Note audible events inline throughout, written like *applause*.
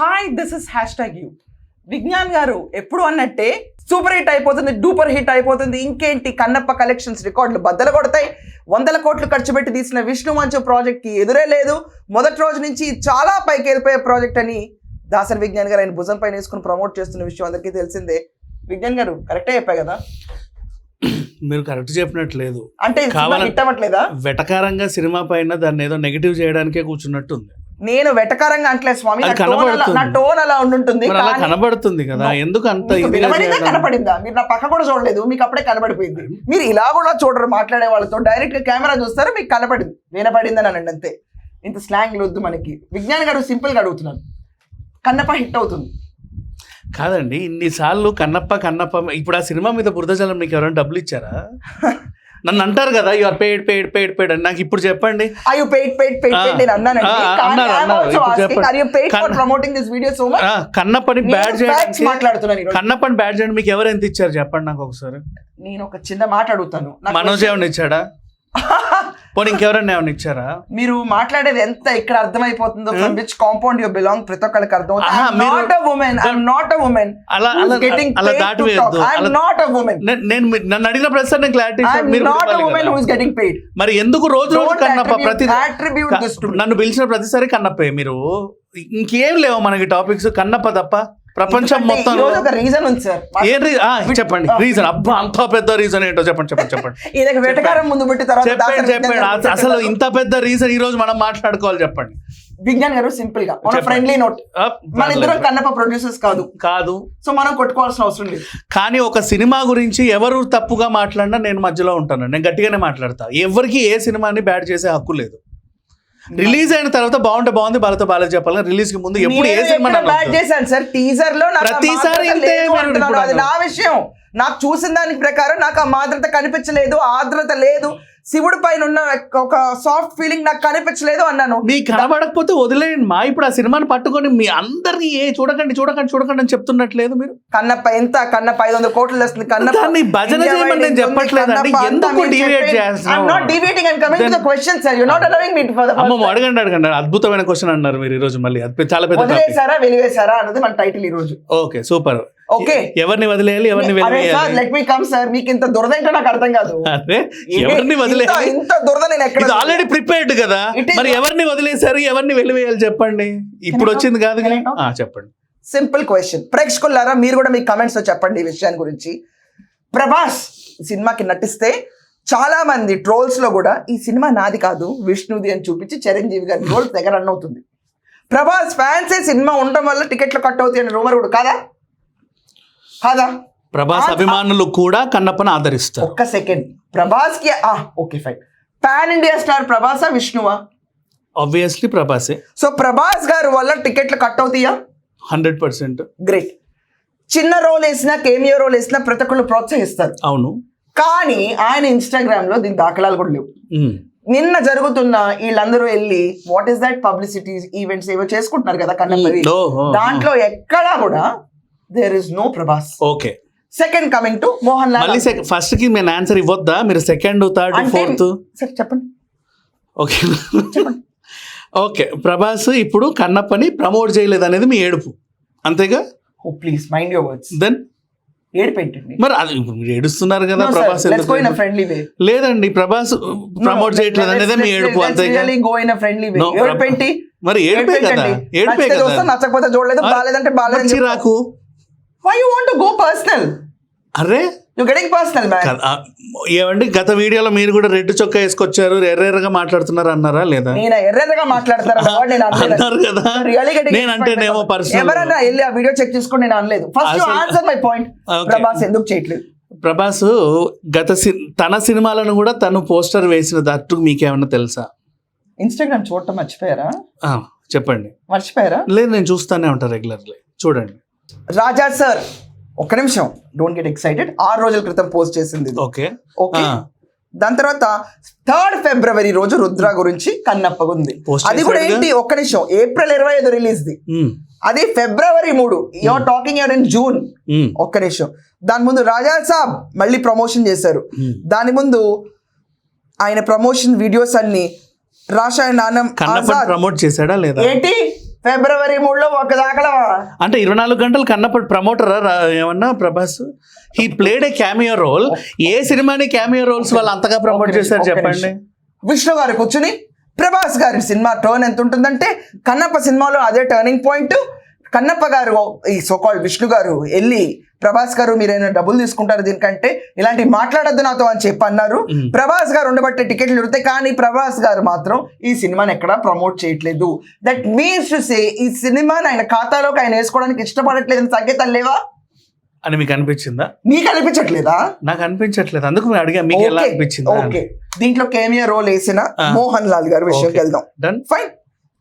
Hi this is hashtag you Vignan garu ఎప్పుడు అన్నట్టే super hit అయిపోతుంది డూపర్ హిట్ అయిపోతుంది. ఇంకేంటి? కన్నప్ప కలెక్షన్స్ రికార్డులు బద్దలు కొడతాయి. వందల కోట్లు ఖర్చు పెట్టి తీసిన విష్ణు మంచు ప్రాజెక్ట్కి ఎదురే లేదు. మొదటి రోజు నుంచి చాలా పైకి వెళ్ళిపోయే ప్రాజెక్ట్ అని దాసరి విజ్ఞాన్ గారు ఆయన భుజం పైన వేసుకుని ప్రమోట్ చేస్తున్న విషయం అందరికీ తెలిసిందే. విజ్ఞాన్ గారు కరెక్టే చెప్పా కదా? మీరు కరెక్ట్ చెప్పినట్టు లేదు. అంటే అవ్వట్లేదా? వెటకారంగా సినిమా పైన దాన్ని ఏదో నెగిటివ్ చేయడానికే కూర్చున్నట్టు ఉంది నేను వెటకారంగా అంటలేదు స్వామి. నా టోన్ అలా- ఉండుంటుంది. కనబడుతుంది కదా. ఎందుకు అంత మీకు వినబడిందా? కనపడిందా? మీరు నా పక్క కూడా చూడలేదు. మీకు అప్పుడే కనబడిపోయింది. మీరు ఇలా కూడా చూడరు మాట్లాడే వాళ్ళతో. డైరెక్ట్గా కెమెరా చూస్తారు మీకు కనపడింది. వినపడిందని అనండి అంతే ఇంత స్లాంగ్ వద్దు మనకి. విజ్ఞాన్ గారు సింపుల్గా అడుగుతున్నాను కన్నప్ప హిట్ అవుతుంది. కాదండి ఇన్నిసార్లు కన్నప్ప కన్నప్ప ఇప్పుడు ఆ సినిమా మీద బురదజలం నీకు ఎవరైనా డబ్బులు ఇచ్చారా? *laughs* నన్ను అంటారు కదా you are paid paid paid paid అని నాకు ఇప్పుడు చెప్పండి I you paid paid paid ఆ, నేను అన్నానండి అన్నారు, అన్నారు. also ఇప్పుడు asking, చెప్పండి. are you paid for కన్న- promoting this video so much? ఆ, కన్నప్పని నేను బ్యాడ్ చేయడానికి మాట్లాడుతున్నాను ఈరోజు. కన్నప్పని బ్యాడ్ చేయడానికి మీకు ఎవరు ఎంత ఇచ్చారు చెప్పండి నాకు ఒకసారి నేను ఒక చిన్న మాట అడుగుతాను మనోజ్ question- ఏమైనా ఇచ్చాడా *laughs* పోనీ ఇంకెవరైనా ఏమైనా ఇచ్చారా? మీరు మాట్లాడేది ఎంత ఇక్కడ అర్థమైపోతుందో from which compound you belong ప్రతి ఒక్కరికి అర్థం మీరు- not a woman I'm not a woman అలా అలా అలా దాటి వేయద్దు ఐఎమ్ అలా- నాట్ అ ఉమెన్ నేను నన్ను అడిగిన ప్రశ్న నేను clarity I'm not a woman who is getting paid మరి ఎందుకు రోజు రోజు కన్నప్ప ప్రతి. నన్ను పిలిచిన ప్రతిసారి కన్నప్పే మీరు. ఇంకేం లేవు మనకి టాపిక్స్ కన్నప్ప తప్ప ప్రపంచం మొత్తం రీజన్ ఉంది సార్. ఏ రీ- ఆ, చెప్పండి. రీజన్ అబ్బా అంత పెద్ద రీజన్ ఏంటో చెప్పండి చెప్పండి చెప్పండి. వెటకారం ముందు పెట్టి తర్వాత చెప్పండి చెప్పండి. అసలు. ఇంత పెద్ద రీజన్ ఈ రోజు మనం మాట్లాడుకోవాలి చెప్పండి. విజ్ఞాన్ గారు సింపుల్గా మన. ఫ్రెండ్లీ నోట్ మన ఇద్దరం. కన్నప్ప ప్రొడ్యూసర్స్ కాదు. కాదు. సో మనం కొట్టుకోవాల్సిన అవసరం లేదు. కానీ ఒక సినిమా గురించి ఎవరు తప్పుగా మాట్లాడినా నేను మధ్యలో ఉంటాను. నేను గట్టిగానే మాట్లాడతా. ఎవరికి ఏ సినిమాని బ్యాడ్ చేసే హక్కు లేదు. రిలీజ్ అయిన తర్వాత బాగుంటే బాగుంది బాలతో బాగా చెప్పాలి రిలీజ్కి ముందు ఎప్పుడు ఏ సినిమా చేశాను సార్? టీజర్లో ప్రతిసారి నా విషయం. నాకు చూసిన దానికి ప్రకారం నాకు ఆ మాద్రత కనిపించలేదు ఆర్ద్రత లేదు. శివుడి పైన ఉన్న ఒక సాఫ్ట్ ఫీలింగ్ నాకు కనిపించలేదు అన్నాను. మీకు కనబడకపోతే వదిలేయండి. మా ఇప్పుడు ఆ సినిమాని పట్టుకొని మీ అందరినీ ఏ చూడకండి చూడకండి చూడకండి అని చెప్తున్నట్లేదు మీరు. కన్నప్ప ఎంత? కన్నప్ప ఐదు వందల కోట్లు వస్తుంది కన్నప్ప భజన చేయమని నేను చెప్పట్లేదండి. ఎందుకు చేస్తున్నావు? Not deviating and coming to the question sir you not allowing me for the అమ్మమ్మ అడగండి అడగండి. అద్భుతమైన క్వశ్చన్ అన్నారు మీరు ఈ రోజు మళ్ళీ. అది చాలా పెద్ద వదిలేసారా వెలివేసారా అన్నది మన టైటిల్ ఈ రోజు ఓకే సూపర్ ఓకే. ఎవరిని వదిలేయాలి ఎవరిని అరే వెలివేయాలి లెట్ మీ కమ్ సార్ మీకు ఇంత దురద ఏంటో నాకు అర్థం కాదు. అదే ఎవరిని వదిలేయాలి? ఇంత దురద నేను ఎక్కడ ఆల్రెడీ ప్రిపేర్డ్ కదా. మరి ఎవరిని వదిలేశారు ఎవరిని వెలివేయాలి చెప్పండి? ఇప్పుడు వచ్చింది కాదు చెప్పండి. సింపుల్ క్వశ్చన్ ప్రేక్షకులారా మీరు కూడా మీ కమెంట్స్లో చెప్పండి ఈ విషయాన్ని గురించి. ప్రభాస్ సినిమాకి నటిస్తే చాలా మంది ట్రోల్స్లో కూడా ఈ సినిమా నాది కాదు విష్ణుది అని చూపించి చిరంజీవి గారి ట్రోల్స్ దగ్గర రన్ అవుతుంది. ప్రభాస్ ఫ్యాన్సే సినిమా ఉండడం వల్ల టికెట్లు కట్ అవుతాయి అనే రూమర్ కూడా కాదా? కాదా? ప్రభాస్ అభిమానులు కూడా కన్నప్పని ఆదరిస్తారు. ఒక్క second. ప్రభాస్కి okay fine. Pan India star ప్రభాసా విష్ణువా? ఆబ్వియస్లీ ప్రభాసే. సో ప్రభాస్ గారి వల్ల టికెట్లు కట్ అవుతాయా? Hundred percent. గ్రేట్. చిన్న రోల్ వేసినా కేమియో రోల్ వేసినా ప్రతి ఒక్కళ్ళు ప్రోత్సహిస్తారు. అవును. కానీ ఆయన ఇన్స్టాగ్రామ్లో దీని దాఖలాలు కూడా లేవు. నిన్న జరుగుతున్న వీళ్ళందరూ వెళ్ళి what is that publicity events ఏవో చేసుకుంటున్నారు కదా ఓ. దాంట్లో ఎక్కడా కూడా there is no Prabhas okay second coming to Mohan Lal మళ్ళీ ఫస్ట్కి నేను ఆన్సర్ ఇవ్వద్దా? మీరు సెకండ్ థర్డ్ ఫోర్త్ సరే చెప్పండి. ఓకే ఓకే ప్రభాస్ ఇప్పుడు కన్నప్పని ప్రమోట్ చేయలేదు అనేది మీ ఏడుపు. అంతేగా? ఓ please mind your words then ఏడిపెట్టండి మరి అది ఇప్పుడు మీరు ఏడుస్తున్నారు కదా ప్రభాస్ ఫ్రెండ్లీ వే లేదండి ప్రభాస్ ప్రమోట్ చేయట్లేదు అనేది మీ ఏడుపు అంతేగా? Go in friendly way No, ఏడిపెట్టి మరి ఏడుపే కదా ఏడుపే కదా. నచ్చకపోతే చూడలేదు. బాగాలేదంటే బాగాలేదు. చిరాకు? Why you want go personal అరే. ఏమండి గత వీడియోలో మీరు కూడా రెడ్ చొక్కా వేసుకొచ్చారు ఎర్రెర్రగా మాట్లాడుతున్నారు అన్నారా లేదా? నేను అన్నారు కదా. నేను అంటేనేమో పర్సనల్ ఎవరన్నా వెళ్ళి ఆ వీడియో చెక్ చేసుకొని నేను అనలేదు. First answer my point. Prabhas ఎందుకు చేయట్లేదు? ప్రభాస్ గత తన సినిమాలను కూడా తను పోస్టర్ వేసిన దట్టు మీకేమన్నా తెలుసా? ఇన్స్టాగ్రామ్ చూడటం మర్చిపోయారా? చెప్పండి. మర్చిపోయారా? లేదు నేను చూస్తానే ఉంటాను రెగ్యులర్లీ. చూడండి. రాజా సార్ ఒక్క నిమిషం. డోంట్ గెట్ ఎక్సైటెడ్ ఆరు రోజుల క్రితం పోస్ట్ చేసింది. ఓకే. ఓకే. దాని తర్వాత థర్డ్ ఫిబ్రవరి రోజు రుద్ర గురించి కన్నప్ప ఉంది. అది కూడా? ఏంటి? ఒక్క నిమిషం. ఏప్రిల్ ఇరవై ఐదు రిలీజ్ ది అది ఫిబ్రవరి మూడు. Your talking you're in June ఒక్క నిమిషం. దాని ముందు రాజా సాబ్ మళ్ళీ ప్రమోషన్ చేశారు. దాని ముందు ఆయన ప్రమోషన్ వీడియోస్ అన్ని రాషాయన్ నానం కన్నప్పని ఆజాద్. ప్రమోట్ చేశాడా లేదా? ఏంటి? ఫిబ్రవరి మూడులో ఒక దాఖలా. అంటే ఇరవై నాలుగు గంటలు కన్నప్పటి ప్రమోటర్ ఏమన్నా Prabhas? He played a cameo role ఏ సినిమాని క్యామియో రోల్స్ వాళ్ళు అంతగా ప్రమోట్ చేశారు చెప్పండి. విష్ణు గారు కూర్చుని ప్రభాస్ గారి సినిమా టర్న్ ఎంత ఉంటుందంటే కన్నప్ప సినిమాలో అదే టర్నింగ్ పాయింట్ కన్నప్ప గారు ఈ సోకాల్ విష్ణు గారు వెళ్ళి ప్రభాస్ గారు మీరైనా డబ్బులు తీసుకుంటారు దీనికంటే ఇలాంటి మాట్లాడద్దు నాతో అని చెప్పి అన్నారు. ప్రభాస్ గారు ఉండబట్టే టికెట్లు దొరుకుతాయి. కానీ ప్రభాస్ గారు మాత్రం ఈ సినిమాని ఎక్కడా ప్రమోట్ చేయట్లేదు. దట్ మీన్స్ టు సే ఈ సినిమాని ఆయన ఖాతాలోకి ఆయన వేసుకోవడానికి ఇష్టపడట్లేదని సంకేతాలు లేవా? అని మీకు అనిపించిందా? మీకు అనిపించట్లేదా? నాకు అనిపించట్లేదు. అందుకు అడిగా మీకు ఎలా అనిపించిందా ఓకే. దీంట్లో కేమియా రోల్ వేసిన. మోహన్ లాల్ గారి విషయంకి ఓకే. వెళ్దాం. డన్ ఫైన్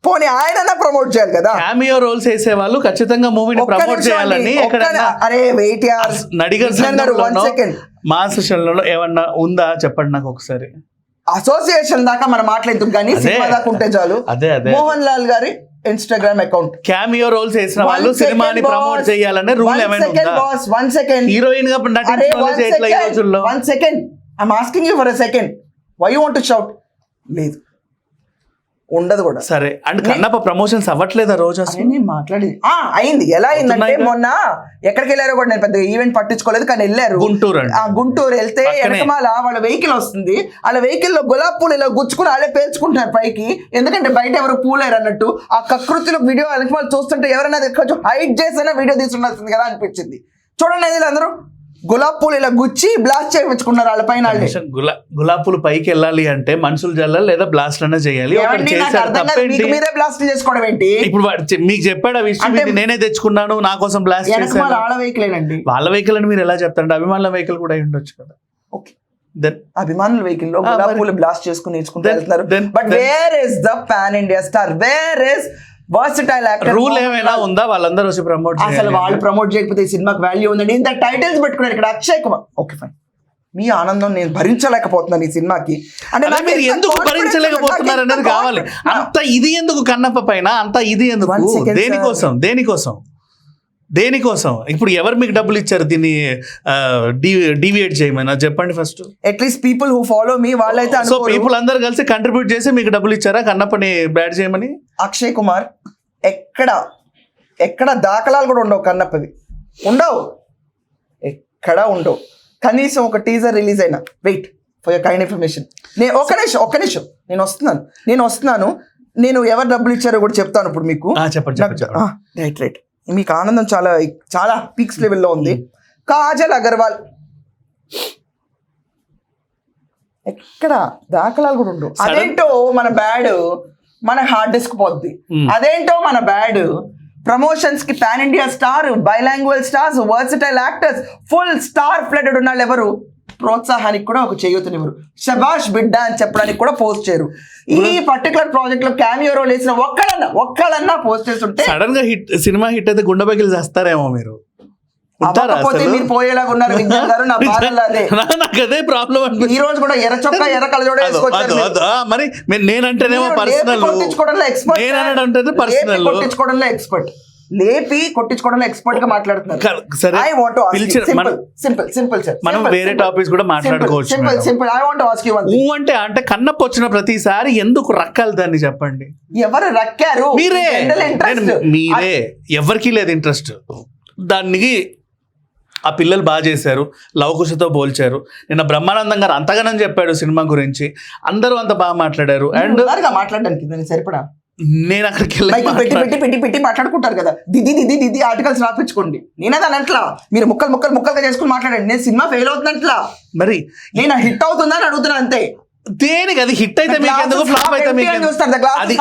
పోనీ ఆయన ప్రమోట్ చేయాలి కదా. క్యామియో రోల్స్ వేసే వాళ్ళు ఖచ్చితంగా మూవీని ప్రమోట్ చేయాలని అరే వెయిట్ యార్ నడిగర్ second. మాస్ సెషన్లలో ఏమన్నా ఉందా? చెప్పండి నాకు ఒకసారి. అసోసియేషన్ దాకా మనం మాట్లాడుతాం కానీ. సినిమా దాకా ఉంటే చాలు. అదే అదే. మోహన్ లాల్ గారి ఇన్స్టాగ్రామ్ అకౌంట్ క్యామియో రోల్స్ వేసిన వాళ్ళు సినిమాని ప్రమోట్ చేయాలనే రూల్ ఏమైనా ఉందా? బాస్ వన్ సెకండ్ హీరోయిన్గా నటించిన ఈ రోజుల్లో? Second one second I'm asking you for a second why you want shout లేదు. ఉండదు కూడా. సరే అండ్ కన్నప్ప ప్రమోషన్స్ అవ్వట్లేదా రోజు నేను మాట్లాడేది ఆ, అయింది ఎలా అయిందంటే. మొన్న ఎక్కడికి వెళ్ళారో కూడా నేను పెద్ద ఈవెంట్ పట్టించుకోలేదు కానీ వెళ్ళారు. గుంటూరు ఆ గుంటూరు వెళ్తే. వెనకమాల వాళ్ళ వెహికల్ వస్తుంది. వాళ్ళ వెహికల్లో గులాబ్ పూలు ఇలా గుచ్చుకుని వాళ్ళే పేల్చుకుంటున్నారు పైకి. ఎందుకంటే బయట ఎవరు పూలేరు అన్నట్టు. ఆ కకృతిలో వీడియో వెనకమాల చూస్తుంటే ఎవరైనా కొంచెం హైట్ చేసినా వీడియో తీసుండాల్సింది కదా అనిపించింది. చూడండి అందరూ. గులాబ్ పూలు ఇలా గుచ్చి బ్లాస్ట్ చేయించుకున్నారు వాళ్ళ పైన వాళ్ళే. గులా గులాబీలు పైకి వెళ్ళాలి అంటే మనుషులు జల్లాలి లేదా బ్లాస్ట్ అనే చేయాలి. మీరే బ్లాస్ట్ చేసుకోవడం ఏంటి? ఇప్పుడు మీకు చెప్పాడు ఆ విషయం నేనే తెచ్చుకున్నాను నా కోసం బ్లాస్ట్ చేశాను. వాళ్ళ వెహికలేనండి వాళ్ళ వెహికల్ అని మీరు ఎలా చెప్తారంటే అభిమానుల వెహికల్ కూడా అయి ఉండొచ్చు కదా. ఓకే. దెన్ అభిమానుల వెహికల్లో గులాబ్ పూలు బ్లాస్ట్ చేసుకుని నేర్చుకుంటూ వెళ్తున్నారు. But where is the pan India star where is versatile actor rule ఏమైనా ఉందా? వాళ్ళందరూ వచ్చి ప్రమోట్ అసలు వాళ్ళు ప్రమోట్ చేయకపోతే ఈ సినిమాకి వాల్యూ ఉందండి. ఇంత టైటిల్స్ పెట్టుకున్నారు ఇక్కడ అక్షయ్ కుమార్. ఓకే ఫైన్ మీ ఆనందం నేను భరించలేకపోతున్నాను ఈ సినిమాకి. అంటే మీరు ఎందుకు భరించలేకపోతున్నారు అనేది కావాలి. అంత ఇది ఎందుకు కన్నప్ప పైన? అంత ఇది ఎందుకు. దేనికోసం? దేనికోసం? దేనికోసం? ఇప్పుడు ఎవరు మీకు డబ్బులు ఇచ్చారు దీన్ని డివియేట్ చేయమని? చెప్పండి first at least people who follow me వాళ్ళైతే సో. పీపుల్ అందరు కలిసి కంట్రిబ్యూట్ చేసి మీకు డబ్బులు ఇచ్చారా? కన్నప్పని బ్యాడ్ చేయమని? అక్షయ్ కుమార్ ఎక్కడ ఎక్కడ దాఖలాలు కూడా ఉండవు కన్నప్పవి. ఉండవు. ఎక్కడ ఉండవు. కనీసం ఒక టీజర్ రిలీజ్ అయినా. Wait for your kind information నేను ఒక్క నిమిషం ఒక్క నిమిషం. నేను వస్తున్నాను. నేను వస్తున్నాను. నేను ఎవరు డబ్బులు ఇచ్చారో కూడా చెప్తాను ఇప్పుడు మీకు. చెప్పండి. రైట్ రైట్ మీకు ఆనందం చాలా చాలా పీక్స్ లెవెల్లో ఉంది. కాజల్ అగర్వాల్. ఎక్కడ దాఖలాలు కూడా ఉండవు. అదేంటో మన బ్యాడ్. మన హార్డ్ డిస్క్ పోద్ది. Hmm. అదేంటో మన bad ప్రమోషన్స్కి pan India star bilingual stars versatile actors full star flooded ఉన్న వాళ్ళు ఎవరు? ప్రోత్సాహానికి కూడా ఒక చేయూతనివ్వరు శబాష్ బిడ్డ అని చెప్పడానికి కూడా పోస్ట్ చేయరు. ఈ పర్టికులర్ ప్రాజెక్ట్లో క్యామియో రోల్ వేసిన ఒక్కడన్నా ఒక్కడన్నా పోస్ట్ చేస్తుంటే సడన్గా హిట్ సినిమా హిట్ అయితే గుండె పగిలి చేస్తారేమో మీరు. అవ్వకపోతే? మీరు పోయేలాగా ఉన్నారు విజ్ఞాన్ గారు నా బాధలు అదే. నా- నాకు అదే ప్రాబ్లం ఈ రోజు కూడా ఎర్ర చొక్కా ఎర్ర కలజోడ వేసుకొచ్చారు మీరు. నేనంటేనేమో పర్సనల్ కొట్టించుకోవడంలో expert. నేను అనడంటేనే లేపి పర్సనల్ కొట్టించుకోవడంలో ఎక్స్పర్ట్ లేపి కొట్టించుకోవడంలో ఎక్స్పర్ట్గా మాట్లాడుతున్నారు. I want simple simple sir మనం వేరే టాపిక్స్ కూడా మాట్లాడుకోవచ్చు simple. Simple I want ask you one అంటే అంటే కన్నప్ప వచ్చిన ప్రతిసారి ఎందుకు రక్కాలి దాన్ని చెప్పండి. ఎవరు రక్కారు? మీరే. మీరే. ఎవరికి లేదు ఇంట్రెస్ట్ దానికి ఆ పిల్లలు బాగా చేశారు లవకుశతో పోల్చారు. నిన్న బ్రహ్మానందం గారు అంతగానం చెప్పాడు సినిమా గురించి. అందరూ అంత బాగా మాట్లాడారు. అండ్ మాట్లాడడానికి సరిపడా? నేను అక్కడికి పెట్టి పెట్టి పెట్టి పెట్టి మాట్లాడుకుంటారు కదా. దిది దిది దిది ఆర్టికల్స్ రాపించుకోండి. నేనే దాని అట్లా. మీరు ముక్కలు ముక్కలు ముక్కలుగా చేసుకుని మాట్లాడండి. నేను సినిమా ఫెయిల్ అవుతున్నట్లా మరి నేను హిట్ అవుతుందని అడుగుతున్నా అంతే. దేనికి? అది హిట్ అయితే మీకు ఎందుకు ఫ్లాప్ అయితే మీకు? చూస్తాను. అది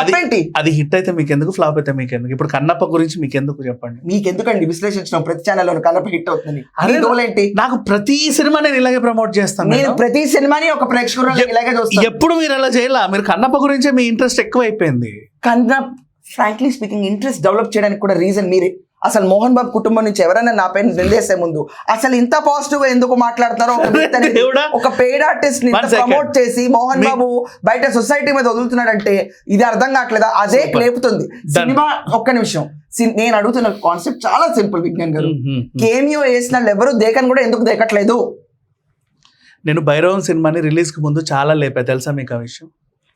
అది అది హిట్ అయితే మీకు ఎందుకు ఫ్లాప్ అయితే మీకు ఎందుకు ఇప్పుడు కన్నప్ప గురించి మీకు ఎందుకు చెప్పండి? మీకు ఎందుకండి విశ్లేషించిన. ప్రతి ఛానల్ కలప హిట్ అవుతుంది. మీ గోలేంటి నాకు ప్రతి సినిమా నేను ఇలాగే ప్రమోట్ చేస్తాను నేను. ప్రతి సినిమాని ఒక ప్రేక్షకుడు ఇలాగే చూస్తాను. ఎప్పుడు మీరు అలా చేయాల? మీరు కన్నప్ప గురించే మీ ఇంట్రెస్ట్ ఎక్కువ అయిపోయింది కన్నా ఫ్రాంక్లీ స్పీకింగ్ ఇంట్రెస్ట్ డెవలప్ చేయడానికి కూడా రీజన్ మీరే. అసలు మోహన్ బాబు కుటుంబం నుంచి ఎవరైనా నా పైన నిందేసే ముందు. అసలు ఇంత పాజిటివ్గా ఎందుకు మాట్లాడతారో ఒక పెయిడ్ ఆర్టిస్ట్ని. ప్రమోట్ చేసి మోహన్ బాబు బయట సొసైటీ మీద వదులుతున్నాడంటే ఇది అర్థం కావట్లేదా? అదే. లేపుతుంది. సినిమా ఒక్క నిమిషం. నేను అడుగుతున్న కాన్సెప్ట్ చాలా సింపుల్ విజ్ఞాన్ గారు. కేమియో వేసిన ఎవరు? దేకని కూడా ఎందుకు దేకట్లేదు? నేను భైరవం సినిమాని రిలీజ్కి ముందు చాలా లేపా. తెలుసా మీకు ఆ విషయం?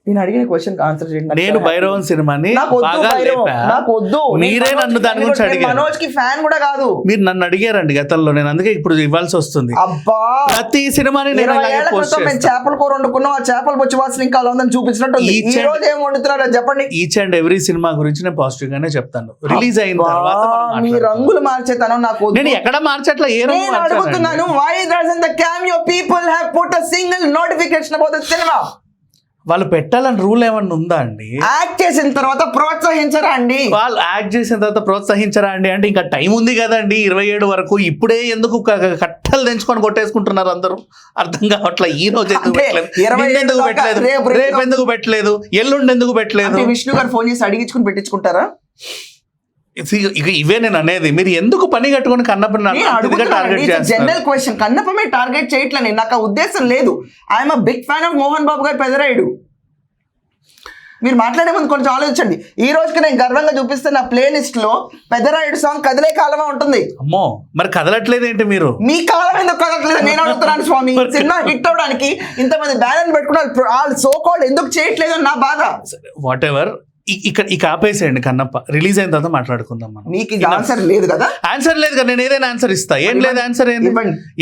నేను అడిగిన క్వశ్చన్ ఆన్సర్ చేయండి. నేను భైరవన్. సినిమాని నాకు వద్దు. నాకు వద్దు. నేను మీరే నన్ను దాని గురించి నేను అడిగారు. మనోజ్కి ఫ్యాన్ కూడా కాదు. మీరు నన్ను అడిగారండి గతంలో. నేను అందుకే ఇప్పుడు ఇవ్వాల్సి వస్తుంది. అబ్బా! ప్రతి సినిమాని నేను చేస్తాను చేపల కూర వండుకున్నాం. ఆ చేపల బొచ్చి వాసన ఇంకా అలా ఉందని చూపించినట్టు ఈ రోజు ఏం వండుతున్నారో చెప్పండి. ఈచ్ అండ్ ఎవ్రీ సినిమా గురించి నేను పాజిటివ్ గానే చెప్తాను. రిలీజ్ అయిన తర్వాత మీ. రంగులు మార్చేతనం నాకు. నేను ఎక్కడ మార్చట్లా? ఏ రంగు నేను? అడుగుతున్నాను why the cameo people have put a single notification about the cinema వాళ్ళు పెట్టాలని రూల్ ఏమన్నా ఉందా అండి? యాక్ట్ చేసిన తర్వాత ప్రోత్సహించరా అండి? వాళ్ళు యాక్ట్ చేసిన తర్వాత ప్రోత్సహించరా అండి? అంటే ఇంకా టైం ఉంది కదండి ఇరవై ఏడు వరకు. ఇప్పుడే ఎందుకు కట్టలు తెంచుకొని కొట్టేసుకుంటున్నారు అందరూ? అర్థం కావట్లే ఈ రోజు ఎందుకు ఎందుకు పెట్టలేదు? రేపు ఎందుకు పెట్టలేదు? ఎల్లుండి ఎందుకు పెట్టలేదు? విష్ణు గారు ఫోన్ చేసి అడిగించుకుని పెట్టించుకుంటారా? ఇవే నేను అనేది. మీరు ఎందుకు పని కట్టుకొని కన్నప్పని నేను టార్గెట్ జనరల్ క్వశ్చన్ కన్నప్పమే టార్గెట్ చేయట్లే నేను. నాకు ఆ ఉద్దేశం లేదు. I'm a big fan of Mohan Babu గారు పెదరాయుడు. మీరు మాట్లాడే ముందు కొంచెం ఆలోచించండి. ఈ రోజుకి నేను గర్వంగా చూపిస్తున్న ప్లేలిస్ట్లో పెదరాయుడు సాంగ్ కదిలే కాలమా ఉంటుంది? అమ్మో మరి కదలట్లేదు ఏంటి మీరు? మీ కాలం ఎందుకు కదలట్లేదు? నేను అడుగుతున్నాను స్వామి. సినిమా హిట్ అవడానికి ఇంతమంది బ్యాలెన్స్ పెట్టుకుని వాళ్ళు సో కాల్డ్ ఎందుకు చేయట్లేదు నా బాధ. వాట్ ఎవర్ ఇక్కడ ఇక ఆపేసేయండి కన్నప్ప. రిలీజ్ అయిన తర్వాత మాట్లాడుకుందాం మనం. మీకు ఇది ఆన్సర్ లేదు కదా? ఆన్సర్ లేదు కదా నేను ఏదైనా ఆన్సర్ ఇస్తా. ఏం లేదు ఆన్సర్ ఏంది?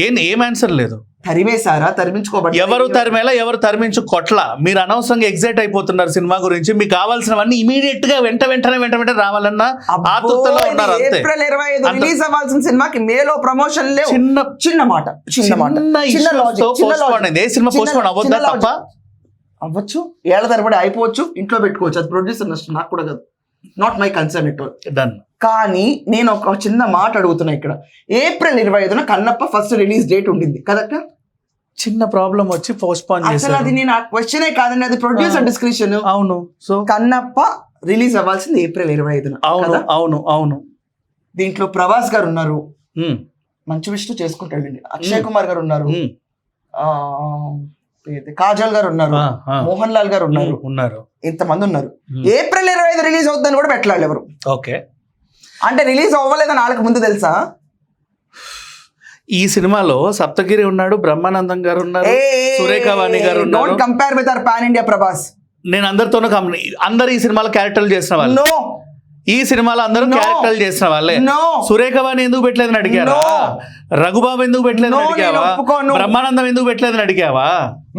ఏం ఏం ఆన్సర్ లేదు. తరిమేశారా? తరిమించుకోబడి ఎవరు తరిమేలా ఎవరు తరిమించు కొట్ల. మీరు అనవసరంగా ఎగ్జైట్ అయిపోతున్నారు సినిమా గురించి. మీకు కావాల్సినవన్నీ ఇమీడియట్గా వెంట వెంటనే వెంట వెంటనే రావాలన్న ఆతృతలో ఉన్నారు అంతే. ఏప్రిల్ ఇరవై ఐదు రిలీజ్ అవ్వాల్సిన సినిమాకి మేలో ప్రమోషన్ లేవు. చిన్న చిన్న మాట చిన్న మాట. చిన్న. అయింది. ఏ సినిమా చిన్న- postpone అవ్వద్దా తప్ప? అవ్వచ్చు ఏళ్ళ తరబడి అయిపోవచ్చు ఇంట్లో పెట్టుకోవచ్చు. అది ప్రొడ్యూసర్ నష్టం నాకు కూడా కాదు. Not my concern it all done కానీ నేను ఒక చిన్న మాట అడుగుతున్నా ఇక్కడ. ఏప్రిల్ ఇరవై ఐదున కన్నప్ప ఫస్ట్ రిలీజ్ డేట్ ఉండింది. కదక్క చిన్న ప్రాబ్లం వచ్చి పోస్ట్పోన్ అసలు అది నేను ఆ క్వశ్చనే కాదండి అది ప్రొడ్యూసర్ డిస్క్రిప్షన్ అవును. సో కన్నప్ప రిలీజ్ అవ్వాల్సింది ఏప్రిల్ ఇరవై ఐదున. అవును? అవును అవును. దీంట్లో ప్రభాస్ గారు ఉన్నారు. మంచి విష్ణు చేసుకుంటాడండి అక్షయ్. కుమార్ గారు ఉన్నారు. కాజల్ గారు ఉన్నారు. మోహన్ లాల్ గారు ఉన్నారు. ఉన్నారు. ఇంతమంది ఉన్నారు. ఏప్రిల్ ఇరవై ఐదు రిలీజ్ అవుతుందని కూడా పెట్టలేదు ఎవరు. ఓకే. అంటే రిలీజ్ అవ్వలేదని వాళ్ళకి ముందు తెలుసా? ఈ సినిమాలో సప్తగిరి ఉన్నాడు బ్రహ్మానందం గారు ఉన్నారు సురేఖ వాణి గారు ఉన్నారు. Compare with our pan India Prabhas నేను అందరితోనూ అందరు ఈ సినిమాలో క్యారెక్టర్లు చేసిన వాళ్ళు. ఈ సినిమాలో అందరూ. క్యారెక్టర్లు చేసిన వాళ్ళే. సురేఖ వాణి ఎందుకు పెట్టలేదని అడిగావా No. రఘుబాబు ఎందుకు పెట్టలేదని అడిగావా. బ్రహ్మానందం ఎందుకు పెట్టలేదని అడిగావా?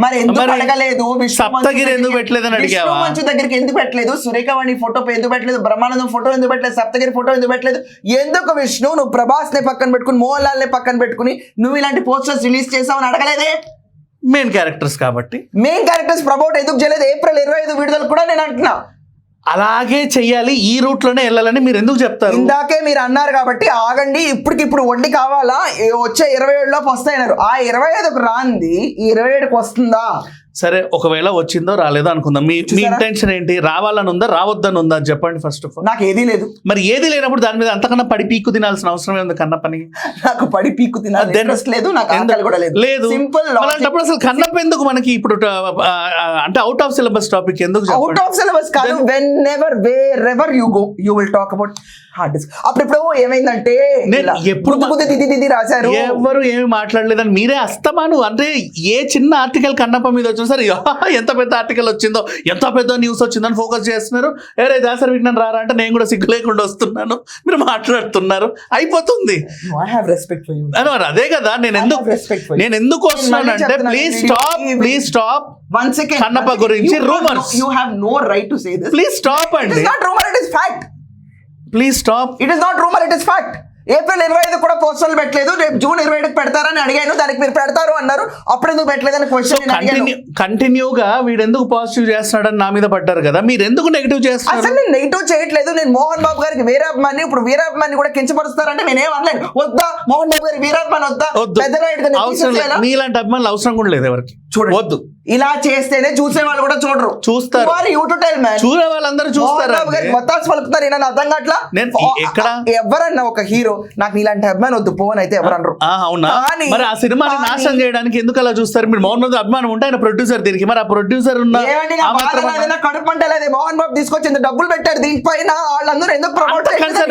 మరి ఎందుకు అడగలేదు? సప్తగిరి ఎందుకు పెట్టలేదని అడిగావా? మంచు దగ్గరికి ఎందుకు పెట్టలేదు? సురేఖవాణి ఫోటో ఎందుకు పెట్టలేదు? బ్రహ్మానందం ఫోటో ఎందుకు పెట్టలేదు? సప్తగిరి ఫోటో ఎందుకు పెట్టలేదు? ఎందుకు విష్ణు? నువ్వు ప్రభాస్ని పక్కన పెట్టుకుని మోహన్ లాల్ని పక్కన పెట్టుకుని నువ్వు ఇలాంటి పోస్టర్స్ రిలీజ్ చేసావని అడగలేదే? మెయిన్ క్యారెక్టర్స్ కాబట్టి. మెయిన్ క్యారెక్టర్స్ ప్రమోట్ ఎందుకు చేయలేదు? ఏప్రిల్ ఇరవై ఐదు విడుదల కూడా నేను అంటున్నా. అలాగే చెయ్యాలి ఈ రూట్లోనే వెళ్ళాలని మీరు ఎందుకు చెప్తారు? ఇందాకే మీరు అన్నారు కాబట్టి ఆగండి ఇప్పటికిప్పుడు వండి కావాలా? వచ్చే ఇరవై ఏడులోపు వస్తాయన్నారు. ఆ ఇరవై ఐదుకు రాంది ఈ ఇరవై ఏడుకి వస్తుందా? సరే ఒకవేళ వచ్చిందో రాలేదో అనుకుందాం. మీ మీ? ఇంటెన్షన్ ఏంటి? రావాలని ఉందా రావద్దని ఉందా చెప్పండి ఫస్ట్ ఆఫ్ ఆల్ నాకు ఏదీ లేదు. మరి ఏది లేనప్పుడు దాని మీద అంతకన్నా పడి పీక్కు తినాల్సిన అవసరం ఉంది కన్న పని? నాకు పడి పీక్కు తినాలి Then- ఇంట్రెస్ట్ లేదు నాకు ఆకలి కూడా లేదు. లేదు. సింపుల్ అలాంటప్పుడు అసలు కన్నప్ప ఎందుకు మనకి ఇప్పుడు అంటే అవుట్ ఆఫ్ సిలబస్ టాపిక్ ఎందుకు అవుట్ ఆఫ్ సిలబస్ కాదు whenever wherever you go you will talk about hard disk అప్పుడు ఇప్పుడు ఏమైందంటే నేను ఎప్పుడు రాశారు. ఎవరు ఏమి మాట్లాడలేదని మీరే అస్తమాను. అంటే ఏ చిన్న ఆర్టికల్ కన్నప్ప మీద వచ్చినా సరే ఎంత పెద్ద ఆర్టికల్ వచ్చిందో ఎంత పెద్ద న్యూస్ వచ్చిందని ఫోకస్ చేస్తున్నారు. ఏరే దాసరి విజ్ఞాన్ రారా? అంటే నేను కూడా సిగ్గు లేకుండా వస్తున్నాను. మీరు మాట్లాడుతున్నారు. అయిపోతుంది. హావ్ అదే కదా నేను ఎందుకు నేను ఎందుకు వస్తున్నాను అంటే please stop please stop one second Kannappa గురించి rumors. You have no right to say this please stop అండి. Not rumour it is fact please stop it is not rumour it is fact April ఇరవై ఐదు కూడా పోస్టర్లు పెట్టలేదు రేపు June ఇరవై ఐదుకి పెడతారని అడిగాను దానికి మీరు పెడతారు అన్నారు. అప్పుడు ఎందుకు పెట్టలేదని క్వశ్చన్ కంటిన్యూగా వీడు ఎందుకు పాజిటివ్ చేస్తున్నాడని నా మీద పడ్డారు కదా? మీరు ఎందుకు నెగిటివ్ చేస్తున్నారు? అసలు నేను నెగిటివ్ చేయట్లేదు. నేను మోహన్ బాబు గారికి వీరాభిమాని ఇప్పుడు వీరాభిమాని కూడా కించపరుస్తారంటే నేనేం అనలేదు వద్దా? మోహన్ బాబు గారి వీరాభిమాని వద్దా? వద్దు. అవసరం లేదు. అభిమానులు అవసరం కూడా లేదు ఎవరికి. చూడండి. వద్దు. ఇలా చేస్తేనే చూసే వాళ్ళు కూడా చూడరు. చూస్తారు. చూసే వాళ్ళందరూ చూస్తారు మోహన్ బాబు మొత్తాసు పలుకుతారు నేను అర్థం కావట్లా? నేను ఎక్కడ? ఎవరన్నా ఒక హీరో నాకు ఇలాంటి అభిమాని వద్దు పోవని అయితే ఎవరన్నారు అవునా? మరి ఆ సినిమాని నాశనం చేయడానికి ఎందుకు అలా చూస్తారు? మీరు మౌన్ మీద అభిమానం ఉంటే ఆయన ప్రొడ్యూసర్ దీనికి. మరి ఆ ప్రొడ్యూసర్ ఉన్న కడుపు మంట లేదు. మోహన్ బాబు తీసుకొచ్చింది డబ్బులు పెట్టాడు దీనిపైన. వాళ్ళందరూ ఎందుకు ప్రమోట్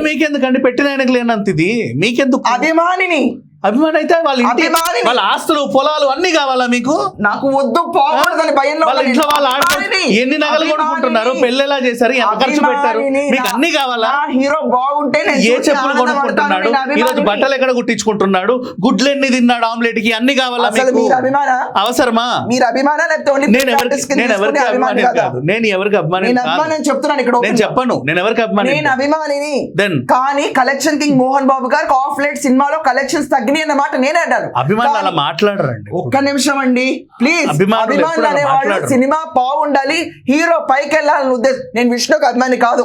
మీకెందుకండి? పెట్టిన ఆయనకు లేనంత ఇది. మీకెందుకు? అభిమానిని అభిమాని అయితే వాళ్ళ ఇంటి. వాళ్ళ ఆస్తులు పొలాలు అన్ని కావాలా మీకు నాకు వద్దు పోకూడదని భయంలో వాళ్ళ ఉన్నాను. ఇంట్లో వాళ్ళు ఆడుకో అభిమానిని. ఎన్ని నగలు కొనుక్కుంటున్నారు అభిమానిని. పెళ్ళి ఎలా చేశారు ఎంత ఖర్చు పెట్టారు అభిమానిని. మీకు అన్ని కావాలా నా హీరో బాగుంటే నేను ఏ చూసి చెప్పులు ఆనందపడతాను. కొనుక్కుంటున్నాడు నేను ఈ రోజు అభిమానిని. బట్టలు ఎక్కడ కుట్టించుకుంటున్నాడు గుడ్లు ఎన్ని తిన్నాడు ఆమ్లెట్కి అన్ని కావాలా అసలు మీకు మీరు అభిమాన అవసరమా మీరు అభిమాన లేకపోతే ఓన్లీ నేను ఎవరికి practice కింద నేను ఎవరికి తీసుకునే అభిమాని కాదా? కాదు నేను ఎవరికి అభిమాని నేను కాదు అభిమాని అని చెప్తున్నాను ఇక్కడ నేను open గా. చెప్పను నేను ఎవరికి అభిమాని నేను అభిమానిని దెన్ కానీ కలెక్షన్ కింగ్ మోహన్ బాబు గారికి ఆఫ్ లైట్ సినిమాలో కలెక్షన్స్ తగ్గినాయి అన్నమాట నేనే అన్నాను అభిమానులు అలా మాట్లాడరండి. ఒక్క నిమిషం అండి ప్లీజ్ అభిమానులు అనేవాళ్ళు. సినిమా బాగుండాలి హీరో పైకి వెళ్ళాలని ఉద్దేశం నేను విష్ణుకి అభిమాని కాదు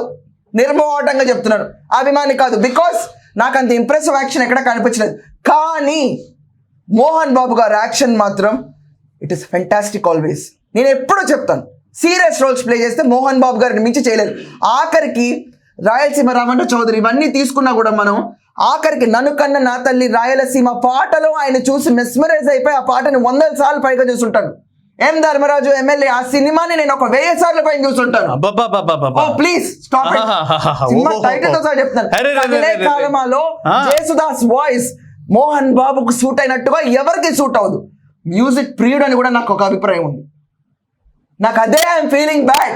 నిర్మోహటంగా చెప్తున్నాను. అభిమాని కాదు బికాస్ నాకు అంత ఇంప్రెసివ్ యాక్షన్ ఎక్కడ కనిపించలేదు. కానీ మోహన్ బాబు గారి యాక్షన్ మాత్రం ఇట్ ఇస్ ఫెంటాస్టిక్ ఆల్వేస్ నేను ఎప్పుడూ చెప్తాను సీరియస్ రోల్స్ ప్లే చేస్తే మోహన్ బాబు గారిని మించి చేయలేదు. ఆఖరికి రాయలసీమ రామన్న చౌదరి ఇవన్నీ తీసుకున్నా కూడా మనం ఆఖరికి నన్ను కన్న నా తల్లి రాయలసీమ పాటలో ఆయన చూసి మెస్మరైజ్ అయిపోయి ఆ పాటని వందల సార్లు పైగా చూసుంటాను ఎం ధర్మరాజు ఎమ్మెల్యే ఆ సినిమాని నేను ఒక వెయ్యి సార్లు పైన చూసుంటాను. ప్లీజ్ స్టాప్ ఆహాహాహా. సినిమా ఓహో. టైటిల్తో సహా చెప్తాను. కాలమాలో. జేసుదాస్ వాయిస్ మోహన్ బాబుకు సూట్ అయినట్టుగా ఎవరికి సూట్ అవ్వదు మ్యూజిక్ ప్రియుడు అని కూడా నాకు ఒక అభిప్రాయం ఉంది నాకు అదే ఐఎమ్ ఫీలింగ్ బ్యాడ్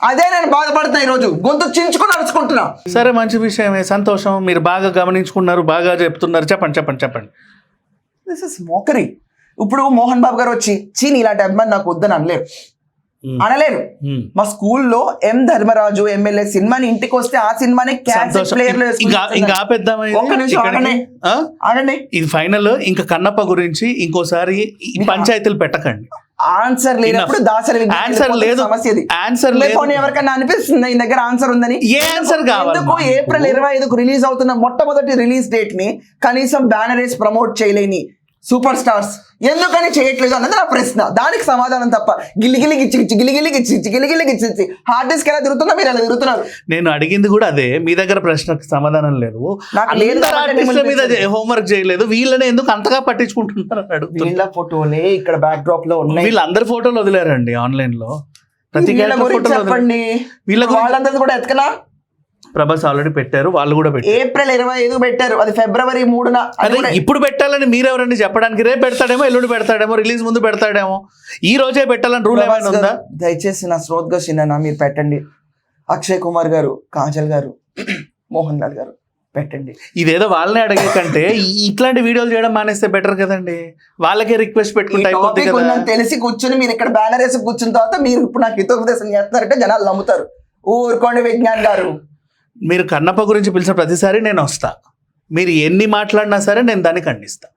అదే నేను బాధపడుతున్నా ఈరోజు గొంతు చించుకుని అరుచుకుంటున్నా సరే మంచి విషయమే సంతోషం మీరు బాగా గమనించుకున్నారు బాగా చెప్తున్నారు చెప్పండి చెప్పండి చెప్పండి దిస్ ఇస్ మోకరీ ఇప్పుడు మోహన్ బాబు గారు వచ్చి చీని ఇలాంటి అభిమాని నాకు వద్దని అనలేరు మ్మ్. అనలేరు మ్మ్. మా స్కూల్లో ఎం ధర్మరాజు ఎమ్మెల్యే సినిమాని ఇంటికి వస్తే ఆ సినిమాని క్యాసెట్ సంతోషం ప్లేయర్లో ఇంకా ఇది? ఒక్క నిమిషం ఇక్కడికి? ఆగండి. ఆ? ఆగండి ఇది ఫైనల్ ఇంకా కన్నప్ప గురించి ఇంకోసారి పంచాయతీలు పెట్టకండి ఆన్సర్ లేనప్పుడు దాసరి ఆన్సర్ లేదు. సమస్య ఇది. ఆన్సర్ లే లేదు. పోనీ ఎవరికైనా అనిపిస్తుంది ఈ దగ్గర ఆన్సర్ ఉందని? ఏ ఆన్సర్ కావాలి? ఏప్రిల్ ఇరవై ఐదుకు రిలీజ్ అవుతున్న మొట్టమొదటి రిలీజ్ డేట్ని కనీసం బ్యానర్ వేసి ప్రమోట్ చేయలేని సూపర్ స్టార్స్. ఎందుకని చేయట్లేదు అన్నది నా ప్రశ్న. దానికి సమాధానం తప్ప. గిల్లి గిచ్చి గిల్లి గిచ్చి గిల్లి గిచ్చి హార్డ్ డిస్క్ ఎలా తిరుగుతుందో మీరు ఎలా తిరుగుతున్నారు? నేను అడిగింది కూడా అదే. మీ దగ్గర ప్రశ్నకు సమాధానం లేదు. మీద హోంవర్క్ చేయలేదు. వీళ్ళని ఎందుకు అంతగా పట్టించుకుంటున్నారు వీళ్ళ ఫోటోలే ఇక్కడ బ్యాక్ డ్రాప్లో ఉన్నాయి. వీళ్ళందరి ఫోటోలు వదిలేరండి ఆన్లైన్లో. ప్రతి వీళ్ళ గురించి. చెప్పండి. వీళ్ళ వాళ్ళందరిది కూడా ఎత్కనా ప్రభాస్ ఆల్రెడీ పెట్టారు వాళ్ళు కూడా పెట్టారు. ఏప్రిల్ ఇరవై ఐదు పెట్టారు అది ఫిబ్రవరి మూడున అది ఇప్పుడు. పెట్టాలని మీరెవరండి చెప్పడానికి? రేపు పెడతాడేమో ఎల్లుండి పెడతాడేమో రిలీజ్ ముందు పెడతాడేమో. ఈ రోజే పెట్టాలని రూల్ ఏమైనా ఉందా? దయచేసి నా శ్రోత్ చిన్న మీరు పెట్టండి. అక్షయ్ కుమార్ గారు కాజల్ గారు *clears throat* మోహన్ లాల్ గారు పెట్టండి. ఇదేదో వాళ్ళనే అడిగే కంటే ఇట్లాంటి వీడియోలు చేయడం మానేస్తే బెటర్ కదండి. వాళ్ళకే రిక్వెస్ట్ పెట్టుకుంటే తెలిసి కూర్చొని మీరు ఇక్కడ బ్యానర్ వేసి కూర్చున్న తర్వాత మీరు ఇప్పుడు నాకు హితోపదేశం చేస్తున్నారంటే జనాలు నమ్ముతారు. ఊరుకోండి విజ్ఞాన్ గారు. మీరు కన్నప్ప గురించి పిలిచిన ప్రతిసారి నేను వస్తా. మీరు ఎన్ని మాట్లాడినా సరే నేను దాన్ని ఖండిస్తా.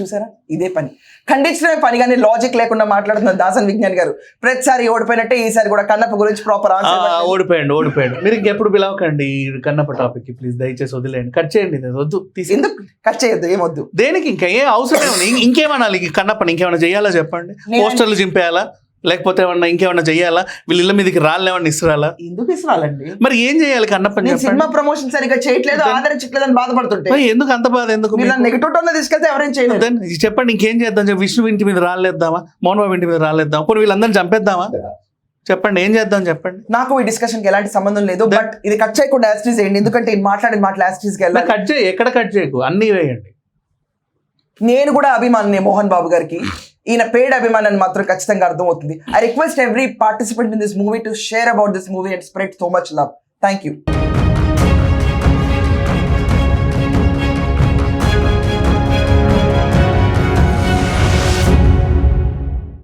చూసారా? ఇదే పని. ఖండించడమే పని కానీ లాజిక్ లేకుండా మాట్లాడుతున్న దాసన్ విజ్ఞాన్ గారు ప్రతిసారి ఓడిపోయినట్టే ఈసారి కూడా కన్నప్ప గురించి ప్రాపర్ ఆన్సర్ ఓడిపోయండి ఓడిపోయండి. మీరు ఇంకెప్పుడు పిలవకండి కన్నప్ప టాపిక్ ప్లీజ్ దయచేసి వదిలేయండి. కట్ చేయండి ఇది వద్దు తీసి ఎందుకు? కట్ చేయొద్దు ఏమొద్దు దేనికి ఇంకా? ఏ అవసరం ఇంకేమనాలి? కన్నప్పని ఇంకేమైనా చేయాలా చెప్పండి? పోస్టర్లు చింపేయాలా? లేకపోతే ఏమన్నా ఇంకేమన్నా చేయాలా వీళ్ళ ఇళ్ళ మీదకి రాళ్ళు ఏమన్నా ఇసురాలా? ఎందుకు ఇస్తున్నాలండి మరి ఏం చేయాలి కన్నప్పని సినిమా ప్రమోషన్ సరిగ్గా చేయట్లేదు ఆదరించట్లేదు అని బాధపడుతుంటే. ఎందుకు అంత బాధ? ఎందుకు? నెగిటివ్ టోన్ తీసుకెళ్తే ఎవరైనా చేయలేదు చెప్పండి ఇంకేం చేద్దాం? చెప్పి విష్ణు ఇంటి మీద రాలేద్దామా? మౌన్ బాబు ఇంటి మీద రాలేద్దాం పోనీ వీళ్ళందరిని చంపేద్దామా? చెప్పండి ఏం చేద్దాం చెప్పండి? నాకు ఈ డిస్కషన్కి ఎలాంటి సంబంధం లేదు బట్ ఇది కట్ చేయకుండా యాస్టీస్ చేయండి ఎందుకంటే మాట్లాడిన మాటలు యాస్టీస్కి వెళ్ళాలి. కట్ చేయి ఎక్కడ కట్ చేయకు? అన్ని వేయండి. నేను కూడా అభిమాని మోహన్ బాబు గారికి. ఈయన పేడ్ అభిమానాన్ని మాత్రం ఖచ్చితంగా అర్థమవుతుంది. I request every participant in this movie to share about this movie and spread so much love thank you